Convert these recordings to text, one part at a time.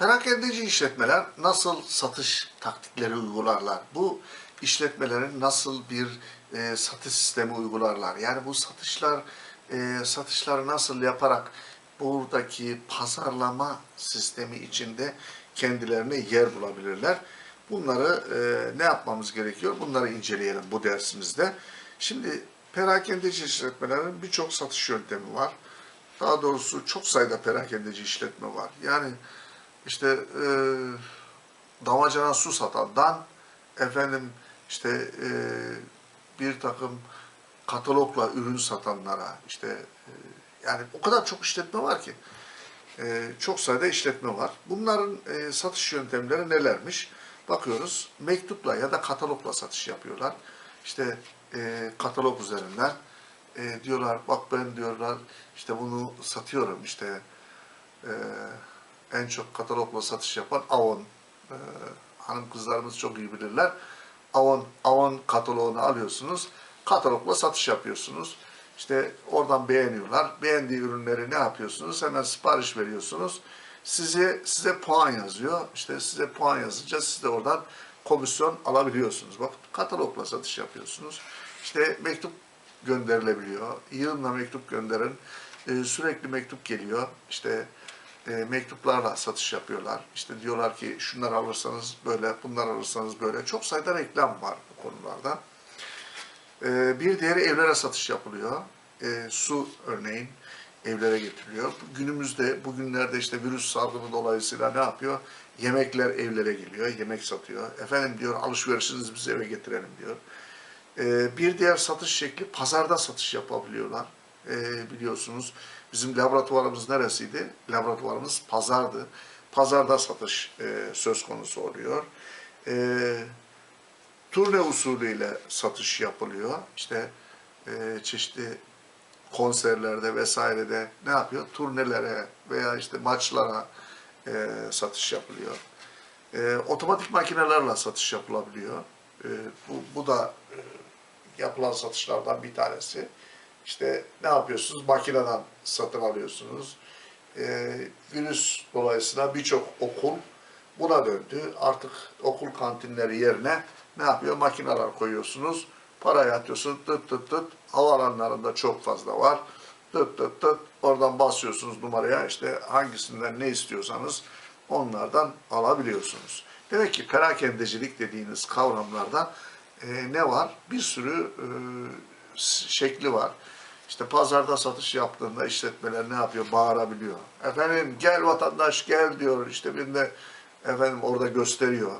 Perakendeci işletmeler nasıl satış taktikleri uygularlar? Bu işletmelerin nasıl bir e, satış sistemi uygularlar? Yani bu satışlar e, satışları nasıl yaparak buradaki pazarlama sistemi içinde kendilerine yer bulabilirler? Bunları e, ne yapmamız gerekiyor? Bunları inceleyelim bu dersimizde. Şimdi perakendeci işletmelerin birçok satış yöntemi var. Daha doğrusu çok sayıda perakendeci işletme var. Yani işte e, damacana su satandan efendim işte e, bir takım katalogla ürün satanlara işte e, yani o kadar çok işletme var ki e, çok sayıda işletme var. Bunların e, satış yöntemleri nelermiş? Bakıyoruz mektupla ya da katalogla satış yapıyorlar. İşte e, katalog üzerinden e, diyorlar bak ben diyorlar işte bunu satıyorum işte e, en çok katalogla satış yapan Avon. E, hanım kızlarımız çok iyi bilirler. Avon, Avon kataloğunu alıyorsunuz. Katalogla satış yapıyorsunuz. İşte oradan beğeniyorlar. Beğendiği ürünleri ne yapıyorsunuz? Hemen sipariş veriyorsunuz. Size size puan yazıyor. İşte size puan yazınca siz de oradan komisyon alabiliyorsunuz. Bak katalogla satış yapıyorsunuz. İşte mektup gönderilebiliyor. Yığınla mektup gönderin. Ee, sürekli mektup geliyor. İşte e, mektuplarla satış yapıyorlar. İşte diyorlar ki şunları alırsanız böyle, bunlar alırsanız böyle. Çok sayıda reklam var bu konularda. Ee, bir diğeri evlere satış yapılıyor. Ee, su örneğin evlere getiriliyor. Günümüzde, bugünlerde işte virüs salgını dolayısıyla ne yapıyor? Yemekler evlere geliyor, yemek satıyor. Efendim diyor alışverişinizi bize eve getirelim diyor. Ee, bir diğer satış şekli pazarda satış yapabiliyorlar. Ee, biliyorsunuz bizim laboratuvarımız neresiydi? Laboratuvarımız pazardı. Pazarda satış e, söz konusu oluyor. Ee, turne usulüyle satış yapılıyor. İşte e, çeşitli konserlerde vesairede ne yapıyor? Turnelere veya işte maçlara e, satış yapılıyor. E, otomatik makinelerle satış yapılabiliyor. E, bu, bu da e, yapılan satışlardan bir tanesi. İşte ne yapıyorsunuz? Makineden satın alıyorsunuz. E, virüs dolayısıyla birçok okul buna döndü. Artık okul kantinleri yerine ne yapıyor? Makineler koyuyorsunuz. Parayı atıyorsunuz. Tıt tıt tıt. Havaalanlarında çok fazla var. Tıt tıt tıt. Oradan basıyorsunuz numaraya. İşte hangisinden ne istiyorsanız onlardan alabiliyorsunuz. Demek ki perakendecilik dediğiniz kavramlarda e, ne var? Bir sürü e, şekli var. İşte pazarda satış yaptığında işletmeler ne yapıyor? Bağırabiliyor. Efendim gel vatandaş gel diyor. İşte bir de efendim orada gösteriyor.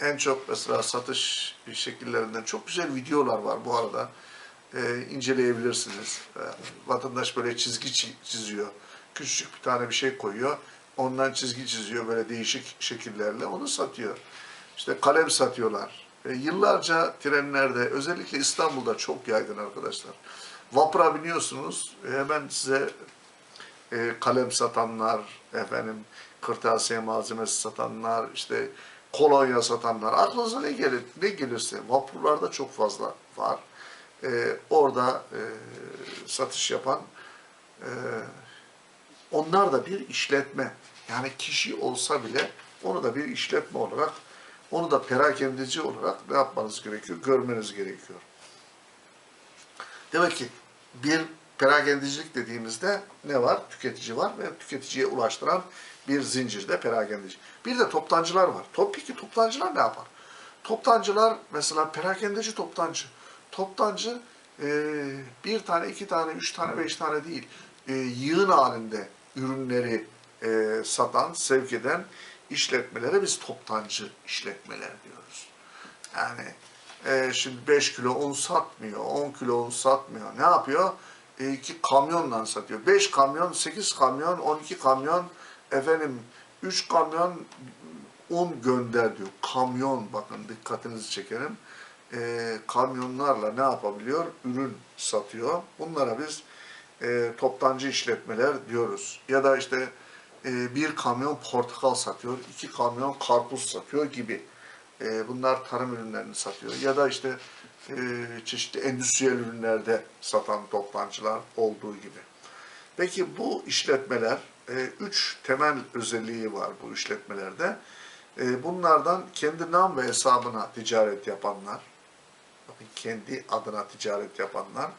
En çok mesela satış şekillerinden çok güzel videolar var bu arada. Ee, inceleyebilirsiniz. Ee, vatandaş böyle çizgi çi- çiziyor. Küçücük bir tane bir şey koyuyor. Ondan çizgi çiziyor böyle değişik şekillerle. Onu satıyor. İşte kalem satıyorlar. E, yıllarca trenlerde özellikle İstanbul'da çok yaygın arkadaşlar. Vapura biniyorsunuz hemen size e, kalem satanlar, efendim kırtasiye malzemesi satanlar, işte kolonya satanlar, aklınıza ne gelir, ne gelirse vapurlarda çok fazla var. E, orada e, satış yapan e, onlar da bir işletme. Yani kişi olsa bile onu da bir işletme olarak, onu da perakendeci olarak ne yapmanız gerekiyor? Görmeniz gerekiyor. Demek ki bir perakendecilik dediğimizde ne var? Tüketici var ve tüketiciye ulaştıran bir zincirde perakendeci. Bir de toptancılar var. Top, peki toptancılar ne yapar? Toptancılar mesela perakendeci toptancı. Toptancı e, bir tane, iki tane, üç tane, beş tane değil. E, yığın halinde ürünleri e, satan, sevk eden işletmelere biz toptancı işletmeler diyoruz. Yani e, şimdi 5 kilo un satmıyor, 10 kilo un satmıyor. Ne yapıyor? E, iki kamyonla satıyor. 5 kamyon, 8 kamyon, 12 kamyon, efendim 3 kamyon un gönder diyor. Kamyon bakın dikkatinizi çekerim. E, kamyonlarla ne yapabiliyor? Ürün satıyor. Bunlara biz e, toptancı işletmeler diyoruz. Ya da işte e, bir kamyon portakal satıyor, iki kamyon karpuz satıyor gibi. E, bunlar tarım ürünlerini satıyor. Ya da işte e, çeşitli endüstriyel ürünlerde satan toptancılar olduğu gibi. Peki bu işletmeler, e, üç temel özelliği var bu işletmelerde. Bunlardan kendi nam ve hesabına ticaret yapanlar, bakın kendi adına ticaret yapanlar,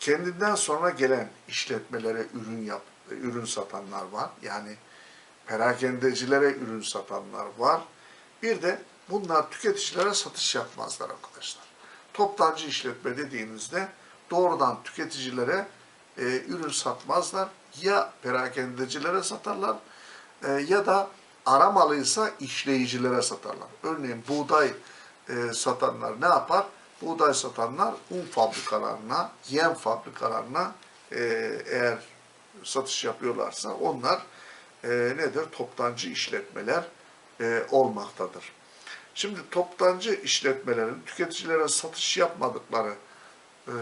kendinden sonra gelen işletmelere ürün yap, ürün satanlar var. Yani perakendecilere ürün satanlar var. Bir de bunlar tüketicilere satış yapmazlar arkadaşlar. Toptancı işletme dediğinizde doğrudan tüketicilere e, ürün satmazlar. Ya perakendecilere satarlar e, ya da ara malıysa işleyicilere satarlar. Örneğin buğday e, satanlar ne yapar? Buğday satanlar un fabrikalarına, yem fabrikalarına e, eğer satış yapıyorlarsa onlar e, nedir? Toptancı işletmeler e, olmaktadır. Şimdi toptancı işletmelerin tüketicilere satış yapmadıkları e,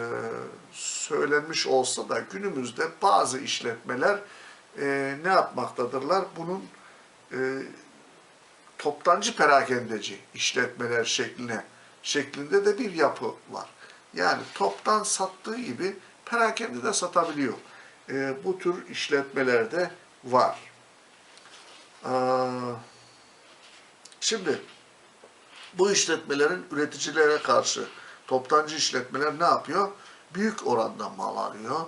söylenmiş olsa da günümüzde bazı işletmeler e, ne yapmaktadırlar? Bunun e, toptancı perakendeci işletmeler şekline şeklinde de bir yapı var. Yani toptan sattığı gibi perakende de satabiliyor. E, bu tür işletmelerde var. Aa, şimdi bu işletmelerin üreticilere karşı toptancı işletmeler ne yapıyor? Büyük oranda mal alıyor.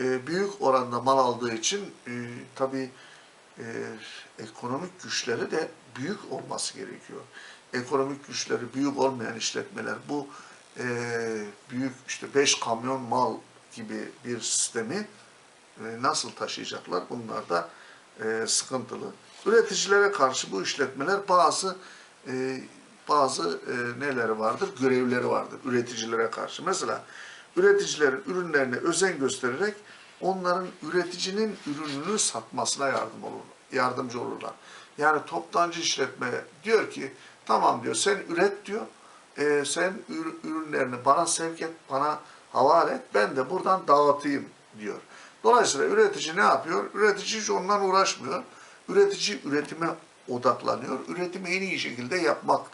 E, büyük oranda mal aldığı için e, tabii e, ekonomik güçleri de büyük olması gerekiyor. Ekonomik güçleri büyük olmayan işletmeler bu e, büyük işte 5 kamyon mal gibi bir sistemi e, nasıl taşıyacaklar? Bunlar da e, sıkıntılı. Üreticilere karşı bu işletmeler bazı e, bazı e, neleri vardır? Görevleri vardır üreticilere karşı. Mesela üreticilerin ürünlerine özen göstererek onların üreticinin ürününü satmasına yardım olur, yardımcı olurlar. Yani toptancı işletme diyor ki tamam diyor sen üret diyor. E, sen ür- ürünlerini bana sevk et, bana havale et. Ben de buradan dağıtayım diyor. Dolayısıyla üretici ne yapıyor? Üretici hiç ondan uğraşmıyor. Üretici üretime odaklanıyor. Üretimi en iyi şekilde yapmak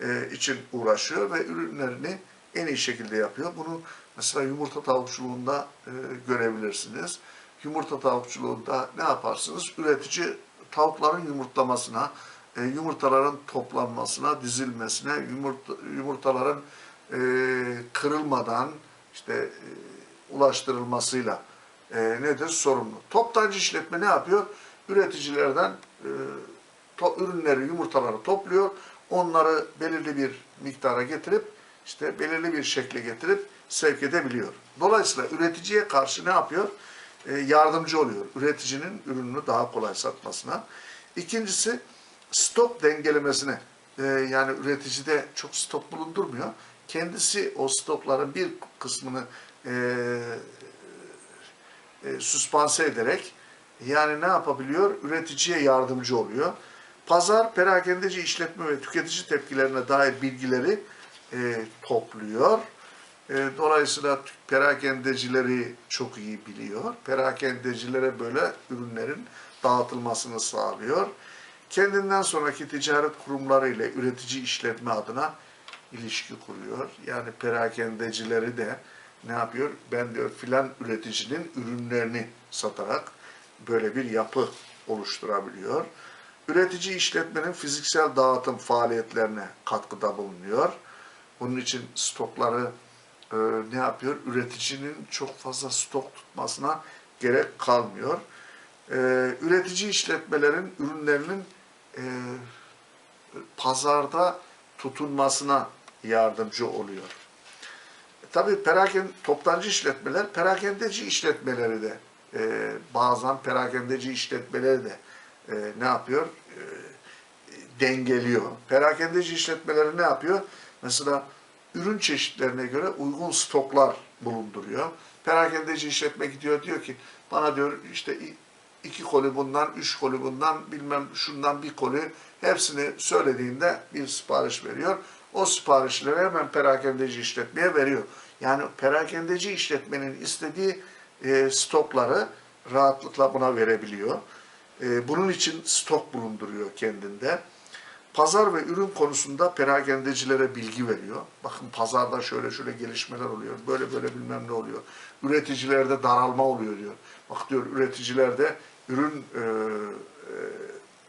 e, için uğraşıyor ve ürünlerini en iyi şekilde yapıyor. Bunu mesela yumurta tavukçuluğunda e, görebilirsiniz. Yumurta tavukçuluğunda ne yaparsınız? Üretici tavukların yumurtlamasına, e, yumurtaların toplanmasına, dizilmesine, yumurta, yumurtaların kırılmadan işte ulaştırılmasıyla nedir? Sorumlu. Toptancı işletme ne yapıyor? Üreticilerden to, ürünleri, yumurtaları topluyor. Onları belirli bir miktara getirip işte belirli bir şekle getirip sevk edebiliyor. Dolayısıyla üreticiye karşı ne yapıyor? E, yardımcı oluyor. Üreticinin ürününü daha kolay satmasına. İkincisi stok dengelemesine. E, yani üreticide çok stok bulundurmuyor. Kendisi o stokların bir kısmını e, e, süspanse ederek yani ne yapabiliyor? Üreticiye yardımcı oluyor. Pazar, perakendeci işletme ve tüketici tepkilerine dair bilgileri e, topluyor. E, dolayısıyla perakendecileri çok iyi biliyor. Perakendecilere böyle ürünlerin dağıtılmasını sağlıyor. Kendinden sonraki ticaret kurumları ile üretici işletme adına ilişki kuruyor. Yani perakendecileri de ne yapıyor? Ben diyor filan üreticinin ürünlerini satarak böyle bir yapı oluşturabiliyor. Üretici işletmenin fiziksel dağıtım faaliyetlerine katkıda bulunuyor. Bunun için stokları e, ne yapıyor? Üreticinin çok fazla stok tutmasına gerek kalmıyor. E, üretici işletmelerin ürünlerinin e, pazarda tutunmasına yardımcı oluyor. Tabii peraken toptancı işletmeler, perakendeci işletmeleri de e, bazen perakendeci işletmeleri de e, ne yapıyor? E, dengeliyor. Perakendeci işletmeleri ne yapıyor? Mesela ürün çeşitlerine göre uygun stoklar bulunduruyor. Perakendeci işletme gidiyor diyor ki bana diyor işte iki koli bundan, üç koli bundan, bilmem şundan bir koli hepsini söylediğinde bir sipariş veriyor. O siparişleri hemen perakendeci işletmeye veriyor. Yani perakendeci işletmenin istediği e, stokları rahatlıkla buna verebiliyor. E, bunun için stok bulunduruyor kendinde. Pazar ve ürün konusunda perakendecilere bilgi veriyor. Bakın pazarda şöyle şöyle gelişmeler oluyor. Böyle böyle bilmem ne oluyor. Üreticilerde daralma oluyor diyor. Bak diyor üreticilerde ürün e, e,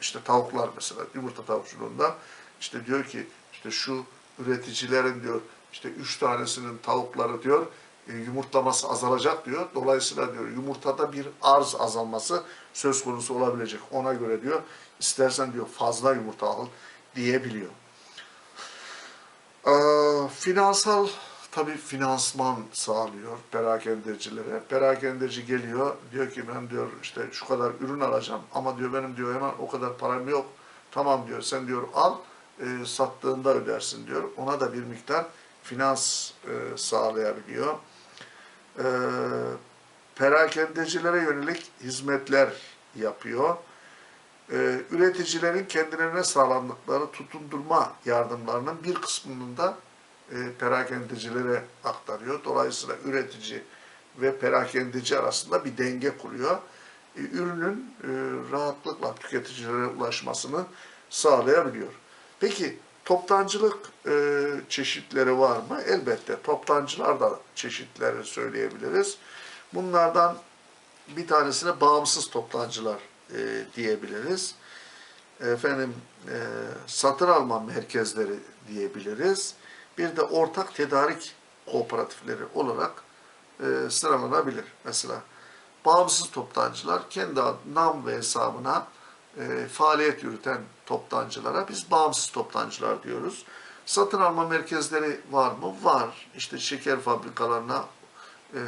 işte tavuklar mesela yumurta tavukçuluğunda işte diyor ki işte şu üreticilerin diyor işte üç tanesinin tavukları diyor yumurtlaması azalacak diyor. Dolayısıyla diyor yumurtada bir arz azalması söz konusu olabilecek. Ona göre diyor istersen diyor fazla yumurta al diyebiliyor. Ee, finansal tabii finansman sağlıyor perakendecilere. Perakendeci geliyor diyor ki ben diyor işte şu kadar ürün alacağım ama diyor benim diyor hemen o kadar param yok. Tamam diyor sen diyor al e, sattığında ödersin diyor. Ona da bir miktar finans e, sağlayabiliyor. E, perakendecilere yönelik hizmetler yapıyor. E, üreticilerin kendilerine sağlandıkları tutundurma yardımlarının bir kısmını da e, perakendecilere aktarıyor. Dolayısıyla üretici ve perakendeci arasında bir denge kuruyor. E, ürünün e, rahatlıkla tüketicilere ulaşmasını sağlayabiliyor. Peki toptancılık e, çeşitleri var mı? Elbette toptancılar da çeşitleri söyleyebiliriz. Bunlardan bir tanesine bağımsız toptancılar e, diyebiliriz. Efendim e, satın alma merkezleri diyebiliriz. Bir de ortak tedarik kooperatifleri olarak e, sıralanabilir. Mesela bağımsız toptancılar kendi nam ve hesabına e, faaliyet yürüten toptancılara biz bağımsız toptancılar diyoruz. Satın alma merkezleri var mı? Var. İşte şeker fabrikalarına e,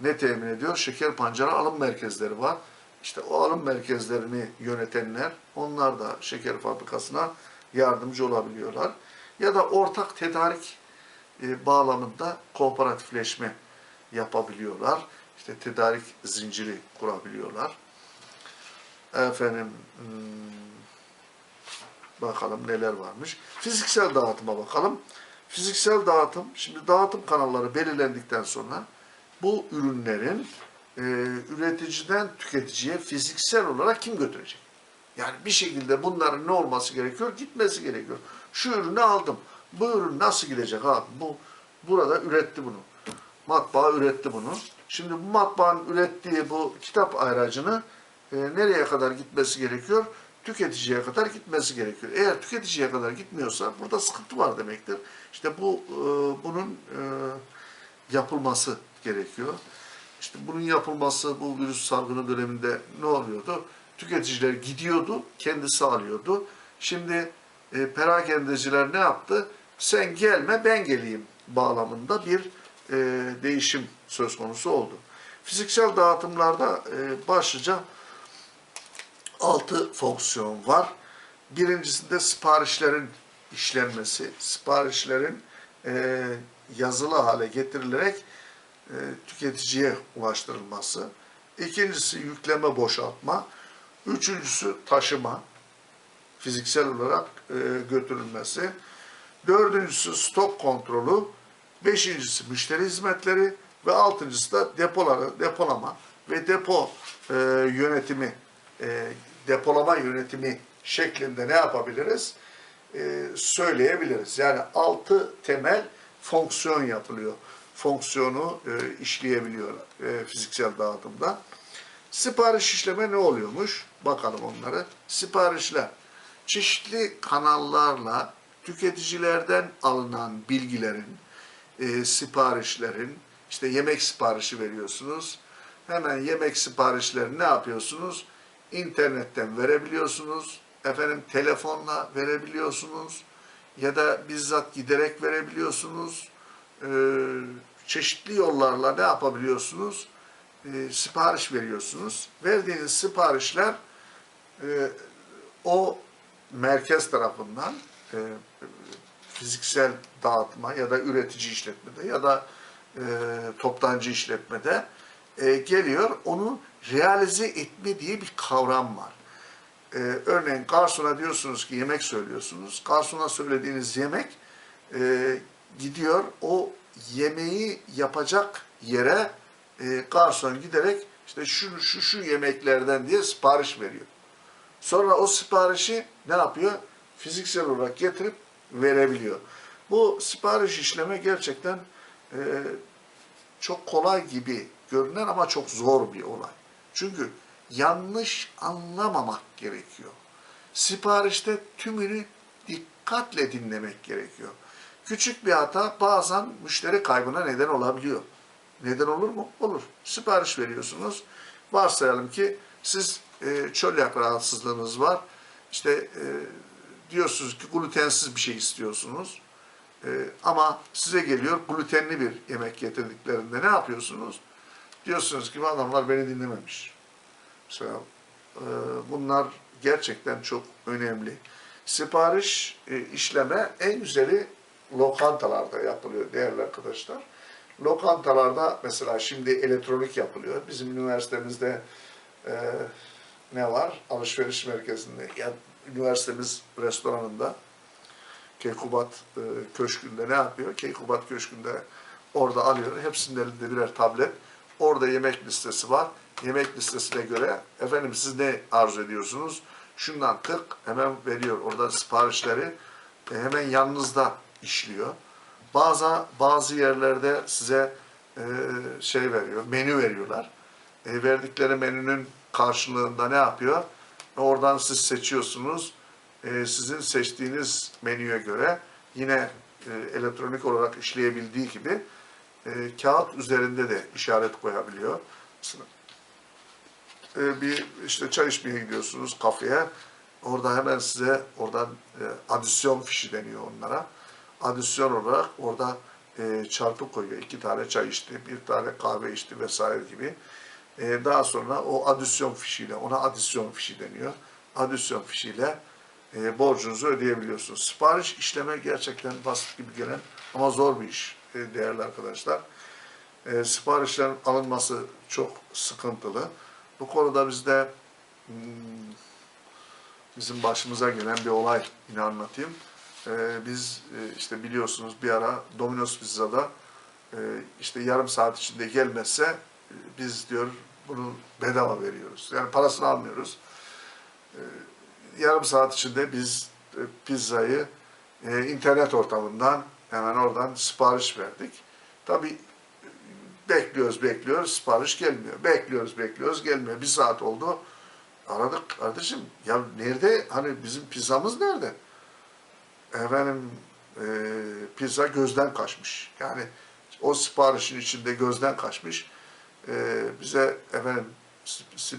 ne temin ediyor? Şeker pancarı alım merkezleri var. İşte o alım merkezlerini yönetenler, onlar da şeker fabrikasına yardımcı olabiliyorlar. Ya da ortak tedarik e, bağlamında kooperatifleşme yapabiliyorlar. İşte tedarik zinciri kurabiliyorlar. Efendim hmm, bakalım neler varmış. Fiziksel dağıtıma bakalım. Fiziksel dağıtım, şimdi dağıtım kanalları belirlendikten sonra bu ürünlerin e, üreticiden tüketiciye fiziksel olarak kim götürecek? Yani bir şekilde bunların ne olması gerekiyor? Gitmesi gerekiyor. Şu ürünü aldım. Bu ürün nasıl gidecek abi? Bu burada üretti bunu. Matbaa üretti bunu. Şimdi bu matbaanın ürettiği bu kitap ayracını e, nereye kadar gitmesi gerekiyor? Tüketiciye kadar gitmesi gerekiyor. Eğer tüketiciye kadar gitmiyorsa burada sıkıntı var demektir. İşte bu e, bunun e, yapılması gerekiyor. İşte bunun yapılması bu virüs salgını döneminde ne oluyordu? Tüketiciler gidiyordu, kendisi alıyordu. Şimdi e, perakendeciler ne yaptı? Sen gelme ben geleyim bağlamında bir e, değişim söz konusu oldu. Fiziksel dağıtımlarda e, başlıca altı fonksiyon var. Birincisinde siparişlerin işlenmesi, siparişlerin e, yazılı hale getirilerek e, tüketiciye ulaştırılması. İkincisi yükleme boşaltma. Üçüncüsü taşıma, fiziksel olarak e, götürülmesi. Dördüncüsü stok kontrolü. Beşincisi müşteri hizmetleri ve altıncısı da depoları, depolama ve depo e, yönetimi, e, depolama yönetimi şeklinde ne yapabiliriz? E, söyleyebiliriz. Yani altı temel fonksiyon yapılıyor. Fonksiyonu e, işleyebiliyorlar e, fiziksel dağıtımda. Sipariş işleme ne oluyormuş? Bakalım onları. Siparişler çeşitli kanallarla tüketicilerden alınan bilgilerin, e, siparişlerin, işte yemek siparişi veriyorsunuz. Hemen yemek siparişlerini ne yapıyorsunuz? İnternetten verebiliyorsunuz. Efendim telefonla verebiliyorsunuz. Ya da bizzat giderek verebiliyorsunuz. E, çeşitli yollarla ne yapabiliyorsunuz? E, sipariş veriyorsunuz. Verdiğiniz siparişler e, o merkez tarafından e, fiziksel dağıtma ya da üretici işletmede ya da e, toptancı işletmede e, geliyor. Onu realize etme diye bir kavram var. E, örneğin garsona diyorsunuz ki yemek söylüyorsunuz. Garsona söylediğiniz yemek e, gidiyor o yemeği yapacak yere e, garson giderek işte şu şu şu yemeklerden diye sipariş veriyor. Sonra o siparişi ne yapıyor? Fiziksel olarak getirip verebiliyor. Bu sipariş işleme gerçekten e, çok kolay gibi görünen ama çok zor bir olay. Çünkü yanlış anlamamak gerekiyor. Siparişte tümünü dikkatle dinlemek gerekiyor. Küçük bir hata bazen müşteri kaybına neden olabiliyor. Neden olur mu? Olur. Sipariş veriyorsunuz. Varsayalım ki siz e, çölyak rahatsızlığınız var. İşte e, diyorsunuz ki glutensiz bir şey istiyorsunuz. E, ama size geliyor glutenli bir yemek getirdiklerinde ne yapıyorsunuz? Diyorsunuz ki adamlar beni dinlememiş. Mesela e, bunlar gerçekten çok önemli. Sipariş e, işleme en güzeli lokantalarda yapılıyor değerli arkadaşlar. Lokantalarda mesela şimdi elektronik yapılıyor. Bizim üniversitemizde e, ne var? Alışveriş merkezinde, ya üniversitemiz restoranında Keykubat e, Köşkü'nde ne yapıyor? Keykubat Köşkü'nde orada alıyor. Hepsinin elinde birer tablet. Orada yemek listesi var. Yemek listesine göre efendim siz ne arzu ediyorsunuz? Şundan tık hemen veriyor. Orada siparişleri e, hemen yanınızda işliyor. Bazı bazı yerlerde size e, şey veriyor, menü veriyorlar. E, verdikleri menünün karşılığında ne yapıyor? Oradan siz seçiyorsunuz. E, sizin seçtiğiniz menüye göre yine e, elektronik olarak işleyebildiği gibi e, kağıt üzerinde de işaret koyabiliyor. E, bir işte çay içmeye gidiyorsunuz kafeye. Orada hemen size oradan e, adisyon fişi deniyor onlara. Adisyon olarak orada e, çarpı koyuyor. İki tane çay içti, bir tane kahve içti vesaire gibi. E, daha sonra o adisyon fişiyle, ona adisyon fişi deniyor. Adisyon fişiyle e, borcunuzu ödeyebiliyorsunuz. Sipariş işleme gerçekten basit gibi gelen ama zor bir iş değerli arkadaşlar. E, siparişlerin alınması çok sıkıntılı. Bu konuda bizde hmm, bizim başımıza gelen bir olay yine anlatayım. E, biz e, işte biliyorsunuz bir ara Domino's Pizza'da e, işte yarım saat içinde gelmezse e, biz diyor bunu bedava veriyoruz. Yani parasını almıyoruz. E, yarım saat içinde biz e, pizzayı e, internet ortamından hemen oradan sipariş verdik. Tabii bekliyoruz bekliyoruz sipariş gelmiyor. Bekliyoruz bekliyoruz gelmiyor. Bir saat oldu. Aradık kardeşim ya nerede hani bizim pizzamız nerede? Efendim e, pizza gözden kaçmış. Yani o siparişin içinde gözden kaçmış. E, bize efendim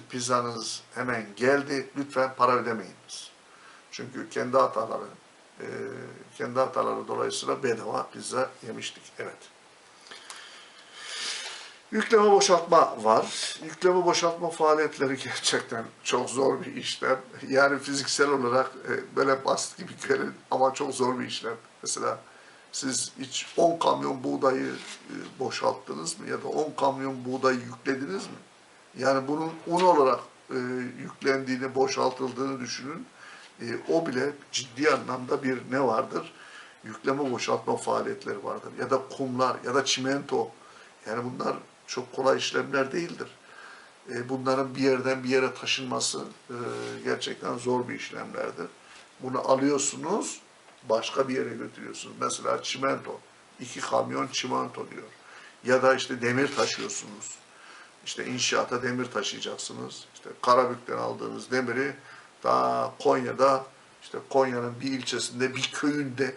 pizzanız hemen geldi. Lütfen para ödemeyiniz. Çünkü kendi hataları e, kendi hataları dolayısıyla bedava pizza yemiştik. Evet. Yükleme boşaltma var. Yükleme boşaltma faaliyetleri gerçekten çok zor bir işlem. Yani fiziksel olarak e, böyle basit gibi görün ama çok zor bir işlem. Mesela siz hiç 10 kamyon buğdayı e, boşalttınız mı ya da 10 kamyon buğdayı yüklediniz mi? Yani bunun un olarak e, yüklendiğini, boşaltıldığını düşünün. E, o bile ciddi anlamda bir ne vardır? Yükleme boşaltma faaliyetleri vardır. Ya da kumlar ya da çimento. Yani bunlar çok kolay işlemler değildir. E, bunların bir yerden bir yere taşınması e, gerçekten zor bir işlemlerdir. Bunu alıyorsunuz, başka bir yere götürüyorsunuz. Mesela çimento, iki kamyon çimento diyor. Ya da işte demir taşıyorsunuz. İşte inşaata demir taşıyacaksınız. İşte Karabük'ten aldığınız demiri daha Konya'da, işte Konya'nın bir ilçesinde, bir köyünde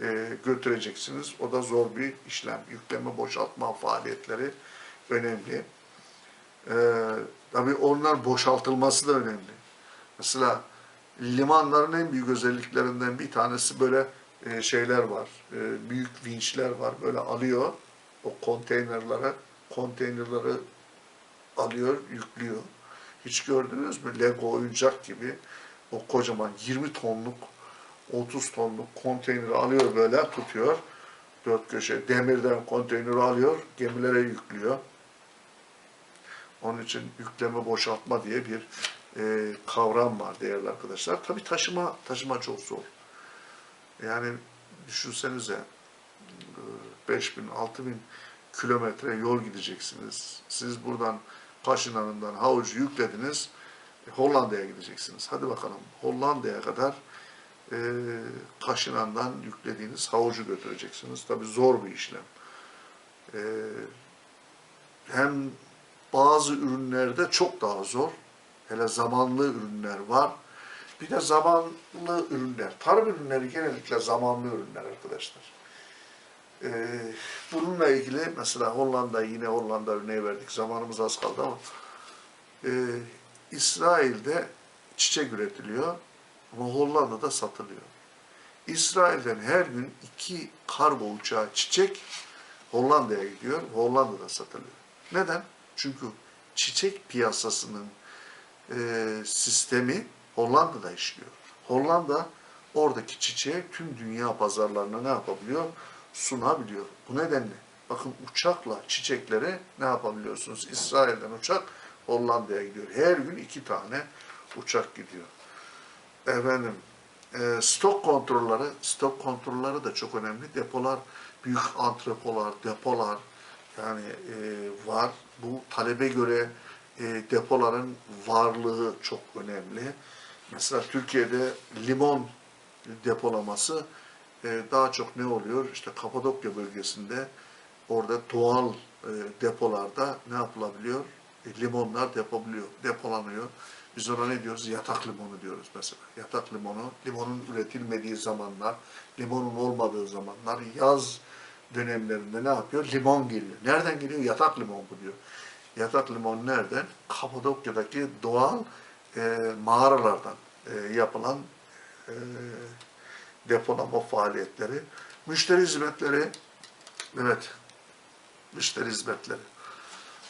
e, götüreceksiniz. O da zor bir işlem. Yükleme, boşaltma faaliyetleri önemli. E, tabii onlar boşaltılması da önemli. Mesela limanların en büyük özelliklerinden bir tanesi böyle e, şeyler var. E, büyük vinçler var. Böyle alıyor o konteynerları, konteynerları alıyor, yüklüyor. Hiç gördünüz mü? Lego oyuncak gibi o kocaman 20 tonluk, 30 tonluk konteyneri alıyor böyle tutuyor. Dört köşe demirden konteyneri alıyor, gemilere yüklüyor. Onun için yükleme boşaltma diye bir e, kavram var değerli arkadaşlar. Tabii taşıma taşıma çok zor. Yani düşünsenize e, 5000 6000 kilometre yol gideceksiniz. Siz buradan Paşinan'ından havucu yüklediniz. e, Hollanda'ya gideceksiniz. Hadi bakalım Hollanda'ya kadar e, Paşinan'dan yüklediğiniz havucu götüreceksiniz. Tabii zor bir işlem. E, hem bazı ürünlerde çok daha zor. Hele zamanlı ürünler var. Bir de zamanlı ürünler. Tarım ürünleri genellikle zamanlı ürünler arkadaşlar. Ee, bununla ilgili mesela Hollanda yine Hollanda örneği verdik. Zamanımız az kaldı ama ee, İsrail'de çiçek üretiliyor ama Hollanda'da satılıyor. İsrail'den her gün iki kargo uçağı çiçek Hollanda'ya gidiyor, Hollanda'da satılıyor. Neden? Çünkü çiçek piyasasının e, sistemi Hollanda'da işliyor. Hollanda oradaki çiçeği tüm dünya pazarlarına ne yapabiliyor? Sunabiliyor. Bu nedenle bakın uçakla çiçekleri ne yapabiliyorsunuz? İsrail'den uçak Hollanda'ya gidiyor. Her gün iki tane uçak gidiyor. Efendim, e, stok kontrolleri, stok kontrolleri de çok önemli. Depolar, büyük antrepolar, depolar yani e, var. Bu talebe göre e, depoların varlığı çok önemli. Mesela Türkiye'de limon depolaması daha çok ne oluyor? İşte Kapadokya bölgesinde orada doğal e, depolarda ne yapılabiliyor? E, limonlar depobiliyor, depolanıyor. Biz ona ne diyoruz? Yatak limonu diyoruz mesela. Yatak limonu, limonun üretilmediği zamanlar, limonun olmadığı zamanlar, yaz dönemlerinde ne yapıyor? Limon geliyor. Nereden geliyor? Yatak limon bu diyor. Yatak limon nereden? Kapadokya'daki doğal e, mağaralardan e, yapılan e, depolama faaliyetleri. Müşteri hizmetleri, evet, müşteri hizmetleri.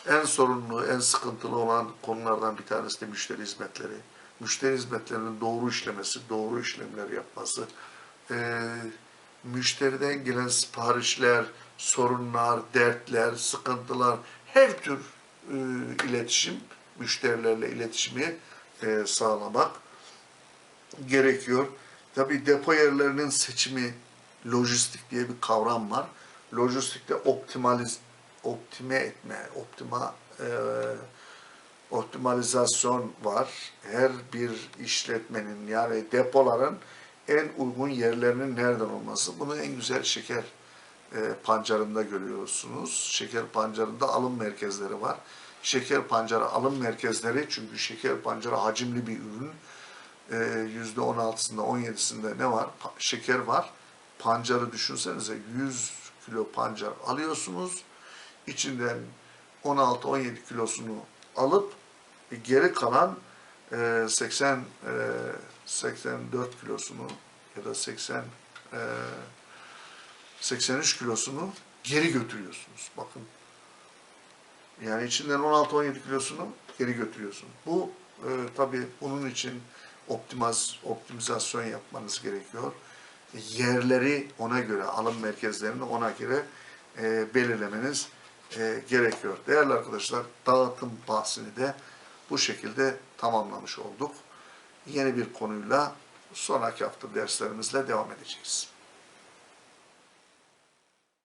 En sorunlu, en sıkıntılı olan konulardan bir tanesi de müşteri hizmetleri. Müşteri hizmetlerinin doğru işlemesi, doğru işlemler yapması, e, müşteriden gelen siparişler, sorunlar, dertler, sıkıntılar, her tür e, iletişim, müşterilerle iletişimi e, sağlamak gerekiyor. Tabii depo yerlerinin seçimi, lojistik diye bir kavram var. Lojistikte optimaliz, optime etme, optima, e, optimalizasyon var. Her bir işletmenin yani depoların en uygun yerlerinin nereden olması. Bunu en güzel şeker e, pancarında görüyorsunuz. Şeker pancarında alım merkezleri var. Şeker pancarı alım merkezleri çünkü şeker pancarı hacimli bir ürün. E, Yüzde 16'sında 17'sinde ne var? Şeker var. Pancarı düşünsenize 100 kilo pancar alıyorsunuz. İçinden 16-17 kilosunu alıp e, geri kalan e, 80 e, 84 kilosunu ya da 80 e, 83 kilosunu geri götürüyorsunuz. Bakın. Yani içinden 16-17 kilosunu geri götürüyorsun. Bu e, tabii bunun için optimaz, optimizasyon yapmanız gerekiyor. Yerleri ona göre, alım merkezlerini ona göre e, belirlemeniz e, gerekiyor. Değerli arkadaşlar, dağıtım bahsini de bu şekilde tamamlamış olduk. Yeni bir konuyla sonraki hafta derslerimizle devam edeceğiz.